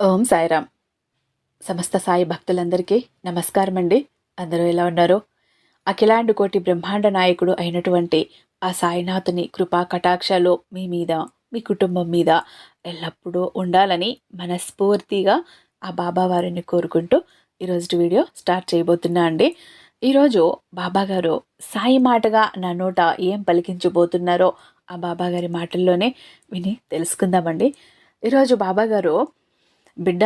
ఓం సాయిరామ్. సమస్త సాయి భక్తులందరికీ నమస్కారం అండి అందరూ ఎలా ఉన్నారు? అఖిలాండు కోటి బ్రహ్మాండ నాయకుడు అయినటువంటి ఆ సాయినాథుని కృపా కటాక్షాలు మీ మీద మీ కుటుంబం మీద ఎల్లప్పుడూ ఉండాలని మనస్ఫూర్తిగా ఆ బాబా వారిని కోరుకుంటూ ఈరోజు వీడియో స్టార్ట్ చేయబోతున్నా అండి. ఈరోజు బాబాగారు సాయి మాటగా నా నోట ఏం పలికించబోతున్నారో ఆ బాబాగారి మాటల్లోనే విని తెలుసుకుందామండి. ఈరోజు బాబాగారు గారు బిడ్డ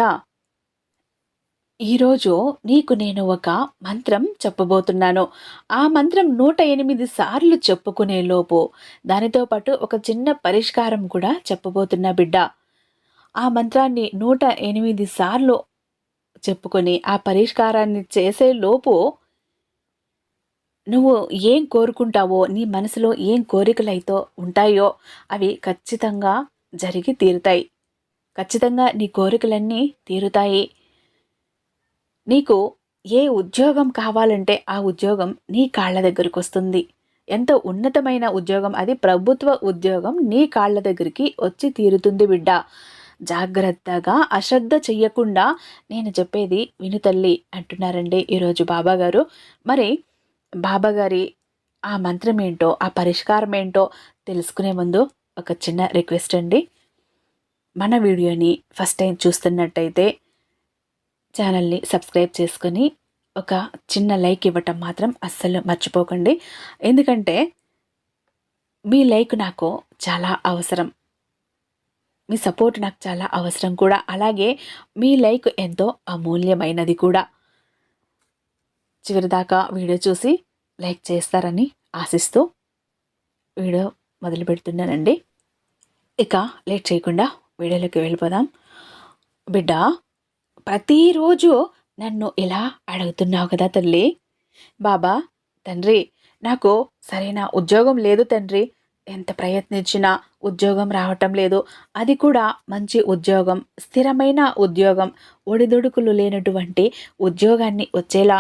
ఈరోజు నీకు నేను ఒక మంత్రం చెప్పబోతున్నాను. ఆ మంత్రం నూట ఎనిమిది సార్లు చెప్పుకునే లోపు దానితో పాటు ఒక చిన్న పరిష్కారం కూడా చెప్పబోతున్నా బిడ్డ. ఆ మంత్రాన్ని నూట ఎనిమిది సార్లు చెప్పుకొని ఆ పరిష్కారాన్ని చేసే లోపు నువ్వు ఏం కోరుకుంటావో నీ మనసులో ఏం కోరికలైతో ఉంటాయో అవి ఖచ్చితంగా జరిగి తీరుతాయి. ఖచ్చితంగా నీ కోరికలన్నీ తీరుతాయి. నీకు ఏ ఉద్యోగం కావాలంటే ఆ ఉద్యోగం నీ కాళ్ళ దగ్గరికి వస్తుంది. ఎంతో ఉన్నతమైన ఉద్యోగం అది ప్రభుత్వ ఉద్యోగం నీ కాళ్ళ దగ్గరికి వచ్చి తీరుతుంది బిడ్డ. జాగ్రత్తగా అశ్రద్ధ చెయ్యకుండా నేను చెప్పేది విను తల్లి అంటున్నారండి ఈరోజు బాబాగారు. మరి బాబాగారి ఆ మంత్రం ఏంటో ఆ పరిష్కారం ఏంటో తెలుసుకునే ముందు ఒక చిన్న రిక్వెస్ట్ అండి. మన వీడియోని ఫస్ట్ టైం చూస్తున్నట్టయితే ఛానల్ని సబ్స్క్రైబ్ చేసుకొని ఒక చిన్న లైక్ ఇవ్వటం మాత్రం అస్సలు మర్చిపోకండి. ఎందుకంటే మీ లైక్ నాకు చాలా అవసరం. మీ సపోర్ట్ నాకు చాలా అవసరం కూడా. అలాగే మీ లైక్ ఎంతో అమూల్యమైనది కూడా. చివరిదాకా వీడియో చూసి లైక్ చేస్తారని ఆశిస్తూ వీడియో మొదలు పెడుతున్నానండి. ఇక లేట్ చేయకుండా వీడియోలోకి వెళ్ళిపోదాం. బిడ్డ ప్రతిరోజు నన్ను ఇలా అడుగుతున్నావు కదా తల్లి? బాబా తండ్రి నాకు సరైన ఉద్యోగం లేదు తండ్రి. ఎంత ప్రయత్నించినా ఉద్యోగం రావటం లేదు. అది కూడా మంచి ఉద్యోగం స్థిరమైన ఉద్యోగం ఒడిదుడుకులు లేనటువంటి ఉద్యోగాన్ని వచ్చేలా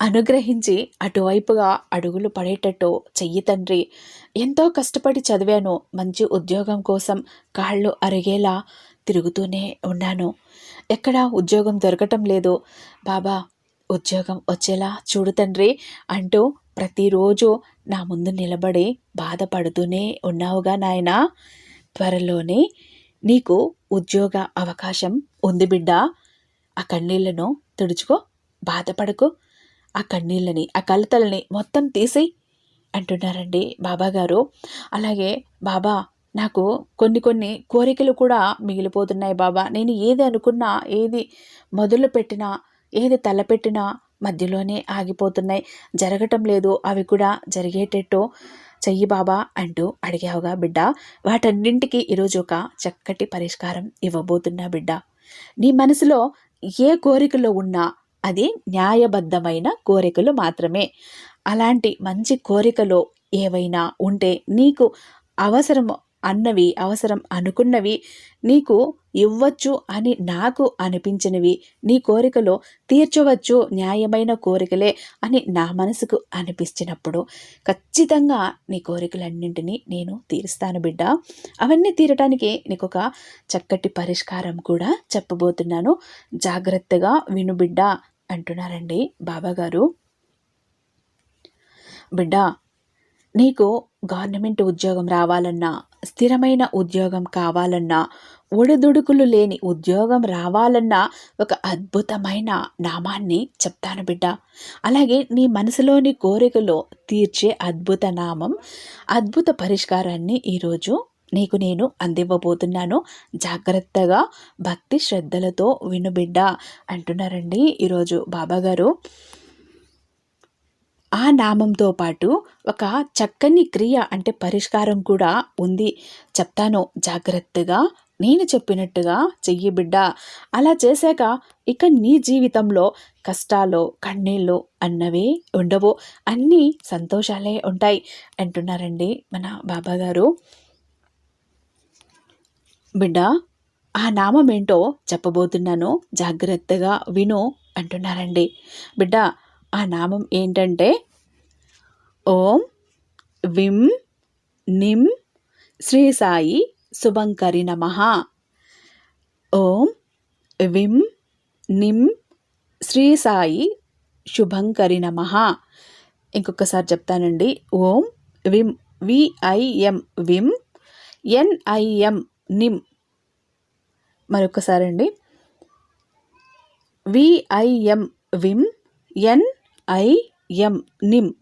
అనుగ్రహించి అటువైపుగా అడుగులు పడేటట్టు చెయ్యి తండ్రి. ఎంతో కష్టపడి చదివాను. మంచి ఉద్యోగం కోసం కాళ్ళు అరిగేలా తిరుగుతూనే ఉన్నాను. ఎక్కడా ఉద్యోగం దొరకటం లేదు. బాబా ఉద్యోగం వచ్చేలా చూడు తండ్రి అంటూ ప్రతిరోజు నా ముందు నిలబడి బాధపడుతూనే ఉన్నావుగా నాయన. త్వరలోనే నీకు ఉద్యోగ అవకాశం ఉంది బిడ్డ. ఆ కన్నీళ్ళను తుడుచుకో బాధపడకు. ఆ కన్నీళ్ళని ఆ కలతలని మొత్తం తీసి అంటున్నారండి బాబా గారు అలాగే బాబా నాకు కొన్ని కొన్ని కోరికలు కూడా మిగిలిపోతున్నాయి బాబా. నేను ఏది అనుకున్నా ఏది మొదలు పెట్టినా ఏది తలపెట్టినా మధ్యలోనే ఆగిపోతున్నాయి. జరగటం లేదు అవి కూడా జరిగేటట్టు చెయ్యి బాబా అంటూ అడిగావుగా బిడ్డ. వాటన్నింటికి ఈరోజు ఒక చక్కటి పరిష్కారం ఇవ్వబోతున్నా బిడ్డ. నీ మనసులో ఏ కోరికలో ఉన్నా అది న్యాయబద్ధమైన కోరికలు మాత్రమే. అలాంటి మంచి కోరికలు ఏవైనా ఉంటే నీకు అవసరం అన్నవి అవసరం అనుకున్నవి నీకు ఇవ్వచ్చు అని నాకు అనిపించినవి. నీ కోరికలో తీర్చవచ్చు న్యాయమైన కోరికలే అని నా మనసుకు అనిపించినప్పుడు ఖచ్చితంగా నీ కోరికలన్నింటినీ నేను తీరుస్తాను బిడ్డ. అవన్నీ తీరటానికి నీకు ఒక చక్కటి పరిష్కారం కూడా చెప్పబోతున్నాను. జాగ్రత్తగా విను బిడ్డ అంటున్నారండి బాబాగారు. బిడ్డ నీకు గవర్నమెంట్ ఉద్యోగం రావాలన్నా స్థిరమైన ఉద్యోగం కావాలన్నా ఒడిదుడుకులు లేని ఉద్యోగం రావాలన్నా ఒక అద్భుతమైన నామాన్ని చెప్తాను బిడ్డ. అలాగే నీ మనసులోని కోరికలో తీర్చే అద్భుత నామం అద్భుత పరిష్కారాన్ని ఈరోజు నీకు నేను అందివ్వబోతున్నాను. జాగ్రత్తగా భక్తి శ్రద్ధలతో వినుబిడ్డ అంటున్నారండి ఈరోజు బాబాగారు. ఆ నామంతో పాటు ఒక చక్కని క్రియ అంటే పరిష్కారం కూడా ఉంది. చెప్తాను జాగ్రత్తగా నేను చెప్పినట్టుగా చెయ్యి బిడ్డ. అలా చేశాక ఇక నీ జీవితంలో కష్టాలు కన్నీళ్ళు అన్నవే ఉండవు. అన్నీ సంతోషాలే ఉంటాయి. అంటున్నారండి మన బాబాగారు. బిడ్డ ఆ నామం ఏంటో చెప్పబోతున్నాను. జాగ్రత్తగా విను అంటున్నారండి. బిడ్డ ఆ నామం ఏంటంటే ఓం విం నిం శ్రీ సాయి శుభంకరి నమ. ఓం విం నిం శ్రీ సాయి శుభంకరి నమ. ఇంకొకసారి చెప్తానండి. ఓం విం విఐఎం విం ఎన్ఐఎం నిం. మరొకసారి అండి విఐఎం విం ఐ ఎం నిమ్.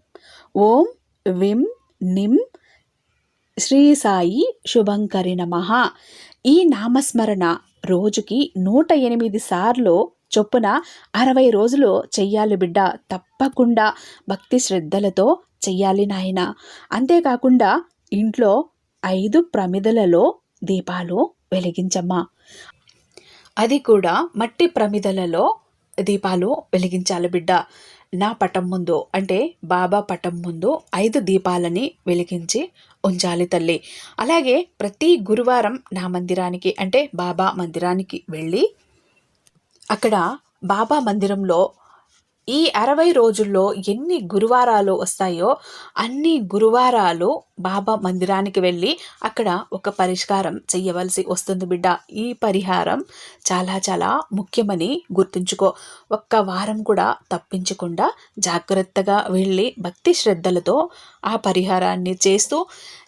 ఓం విం నిం. శ్రీ సాయి శుభంకరి నమ. ఈ నామస్మరణ రోజుకి నూట ఎనిమిది సార్లు చొప్పున అరవై రోజులు చెయ్యాలి బిడ్డ. తప్పకుండా భక్తి శ్రద్ధలతో చెయ్యాలి నాయన. అంతేకాకుండా ఇంట్లో ఐదు ప్రమిదలలో దీపాలు వెలిగించమ్మా. అది కూడా మట్టి ప్రమిదలలో దీపాలు వెలిగించాలి బిడ్డ. నా పటం ముందు అంటే బాబా పటం ముందు ఐదు దీపాలని వెలిగించి ఉంచాలి తల్లి. అలాగే ప్రతి గురువారం నా మందిరానికి అంటే బాబా మందిరానికి వెళ్ళి అక్కడ బాబా మందిరంలో ఈ అరవై రోజుల్లో ఎన్ని గురువారాలు వస్తాయో అన్ని గురువారాలు బాబా మందిరానికి వెళ్ళి అక్కడ ఒక పరిష్కారం చెయ్యవలసి వస్తుంది బిడ్డ. ఈ పరిహారం చాలా చాలా ముఖ్యమని గుర్తుంచుకో. ఒక్క వారం కూడా తప్పించకుండా జాగ్రత్తగా వెళ్ళి భక్తి శ్రద్ధలతో ఆ పరిహారాన్ని చేస్తూ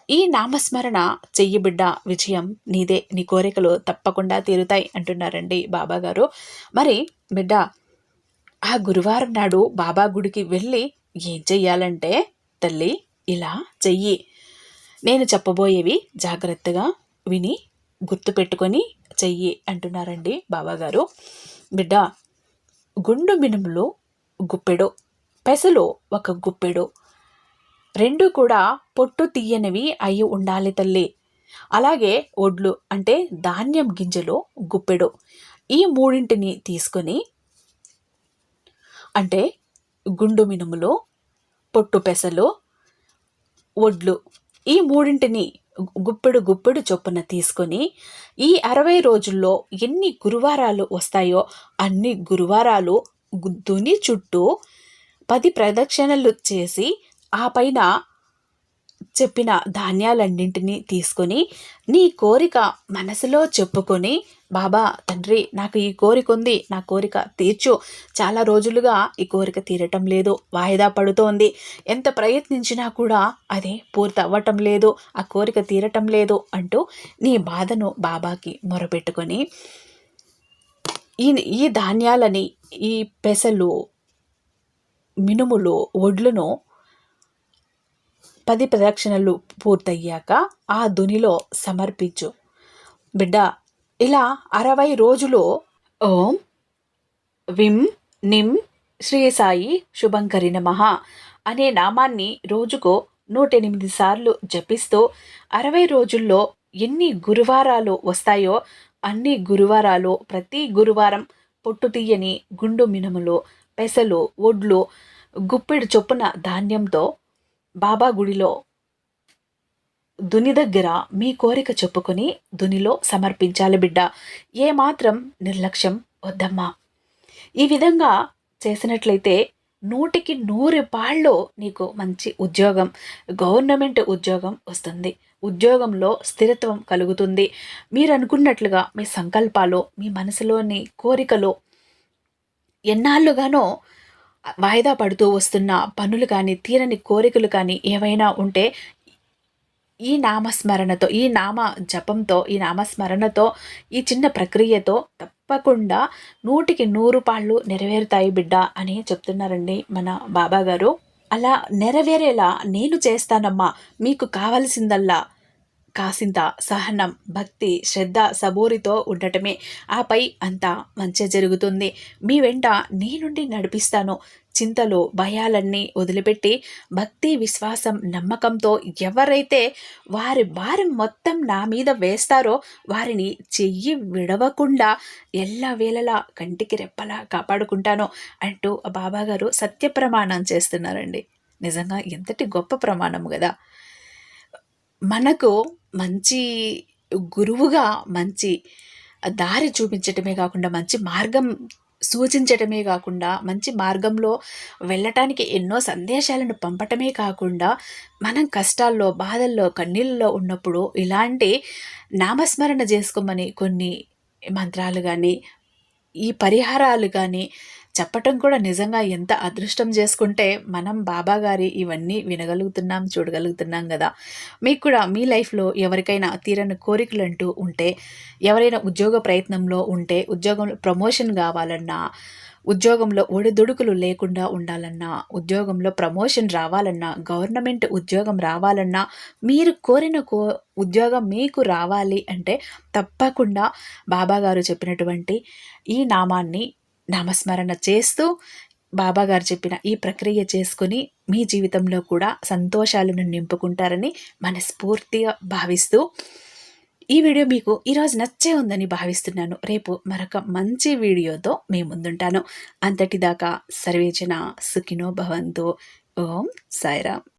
ఈ నామస్మరణ చెయ్యి బిడ్డ. విజయం నీదే. నీ కోరికలు తప్పకుండా తీరుతాయి అంటున్నారండి బాబా గారు మరి బిడ్డ ఆ గురువారం నాడు బాబా గుడికి వెళ్ళి ఏం చెయ్యాలంటే తల్లి ఇలా చెయ్యి. నేను చెప్పబోయేవి జాగ్రత్తగా విని గుర్తుపెట్టుకొని చెయ్యి అంటున్నారండి బాబాగారు బిడ్డ గుండు మినుములు గుప్పెడు పెసలు ఒక గుప్పెడు. రెండు కూడా పొట్టు తీయనివి అయి ఉండాలి తల్లి. అలాగే ఒడ్లు అంటే ధాన్యం గింజలు గుప్పెడు. ఈ మూడింటిని తీసుకొని అంటే గుండు మినుములు పొట్టు పెసలు ఒడ్లు ఈ మూడింటిని గుప్పెడు గుప్పెడు చొప్పున తీసుకొని ఈ అరవై రోజుల్లో ఎన్ని గురువారాలు వస్తాయో అన్ని గురువారాలు దుని చుట్టూ పది ప్రదక్షిణలు చేసి ఆ పైన చెప్పిన ధాన్యాలన్నింటినీ తీసుకొని నీ కోరిక మనసులో చెప్పుకొని బాబా తండ్రి నాకు ఈ కోరిక ఉంది నా కోరిక తీర్చు. చాలా రోజులుగా ఈ కోరిక తీరటం లేదు వాయిదా పడుతోంది. ఎంత ప్రయత్నించినా కూడా అది పూర్తి అవ్వటం లేదు ఆ కోరిక తీరటం లేదు అంటూ నీ బాధను బాబాకి మొరపెట్టుకొని ఈ ఈ ధాన్యాలని ఈ పెసలు మినుములు ఒడ్లను పది ప్రదక్షిణలు పూర్తయ్యాక ఆ దునిలో సమర్పించు. బిడ్డ ఇలా అరవై రోజులు ఓం విం నిం శ్రీ సాయి శుభంకరి నమః అనే నామాన్ని రోజుకు నూట ఎనిమిది సార్లు జపిస్తూ అరవై రోజుల్లో ఎన్ని గురువారాలు వస్తాయో అన్ని గురువారాలు ప్రతి గురువారం పొట్టు తీయని గుండు మినుములు పెసలు ఒడ్లు గుప్పెడు చొప్పున ధాన్యంతో బాబా గుడిలో దుని దగ్గర మీ కోరిక చెప్పుకొని దునిలో సమర్పించాలి బిడ్డ. ఏమాత్రం నిర్లక్ష్యం వద్దమ్మా. ఈ విధంగా చేసినట్లయితే నూటికి నూరు పాళ్ళు నీకు మంచి ఉద్యోగం గవర్నమెంట్ ఉద్యోగం వస్తుంది. ఉద్యోగంలో స్థిరత్వం కలుగుతుంది. మీరు అనుకున్నట్లుగా మీ సంకల్పాలు మీ మనసులోని కోరికలు ఎన్నాళ్ళుగానో వాయిదా పడుతూ వస్తున్న పనులు కానీ తీరని కోరికలు కానీ ఏవైనా ఉంటే ఈ నామస్మరణతో ఈ నామ జపంతో ఈ నామస్మరణతో ఈ చిన్న ప్రక్రియతో తప్పకుండా నూటికి నూరు పాళ్ళు నెరవేరుతాయి బిడ్డ అని చెప్తున్నారండి మన బాబా గారు అలా నెరవేరేలా నేను చేస్తానమ్మా మీకు కావలసిందల్లా కాసింత సహనం భక్తి శ్రద్ధ సబూరితో ఉండటమే. ఆపై అంతా మంచి జరుగుతుంది. మీ వెంట నేనుండి నడిపిస్తాను. చింతలు భయాలన్నీ వదిలిపెట్టి భక్తి విశ్వాసం నమ్మకంతో ఎవరైతే వారి భారం మొత్తం నా మీద వేస్తారో వారిని చెయ్యి విడవకుండా ఎల్లవేళలా కంటికి రెప్పలా కాపాడుకుంటాను అంటూ బాబాగారు సత్య ప్రమాణం చేస్తున్నారండి. నిజంగా ఎంతటి గొప్ప ప్రమాణం కదా మనకు మంచి గురువుగా మంచి దారి చూపించటమే కాకుండా మంచి మార్గం సూచించటమే కాకుండా మంచి మార్గంలో వెళ్ళటానికి ఎన్నో సందేశాలను పంపటమే కాకుండా మనం కష్టాల్లో బాధల్లో కన్నీళ్ళలో ఉన్నప్పుడు ఇలాంటి నామస్మరణ చేసుకోమని కొన్ని మంత్రాలు కానీ ఈ పరిహారాలు కానీ చెప్పటం కూడా నిజంగా ఎంత అదృష్టం చేసుకుంటే మనం బాబా గారి ఇవన్నీ వినగలుగుతున్నాం చూడగలుగుతున్నాం కదా. మీకు కూడా మీ లైఫ్లో ఎవరికైనా తీరని కోరికలు అంటూ ఉంటే ఎవరైనా ఉద్యోగ ప్రయత్నంలో ఉంటే ఉద్యోగంలో ప్రమోషన్ కావాలన్నా ఉద్యోగంలో ఒడిదుడుకులు లేకుండా ఉండాలన్నా ఉద్యోగంలో ప్రమోషన్ రావాలన్నా గవర్నమెంట్ ఉద్యోగం రావాలన్నా మీరు కోరిన కో ఉద్యోగం మీకు రావాలి అంటే తప్పకుండా బాబా గారు చెప్పినటువంటి ఈ నామాన్ని నామస్మరణ చేస్తూ బాబాగారు చెప్పిన ఈ ప్రక్రియ చేసుకుని మీ జీవితంలో కూడా సంతోషాలను నింపుకుంటారని మనస్ఫూర్తిగా భావిస్తూ ఈ వీడియో మీకు ఈరోజు నచ్చే ఉందని భావిస్తున్నాను. రేపు మరొక మంచి వీడియోతో మీ ముందుంటాను. అంతటిదాకా సర్వేజన సుఖినో భవంతు. ఓం సాయిరామ్.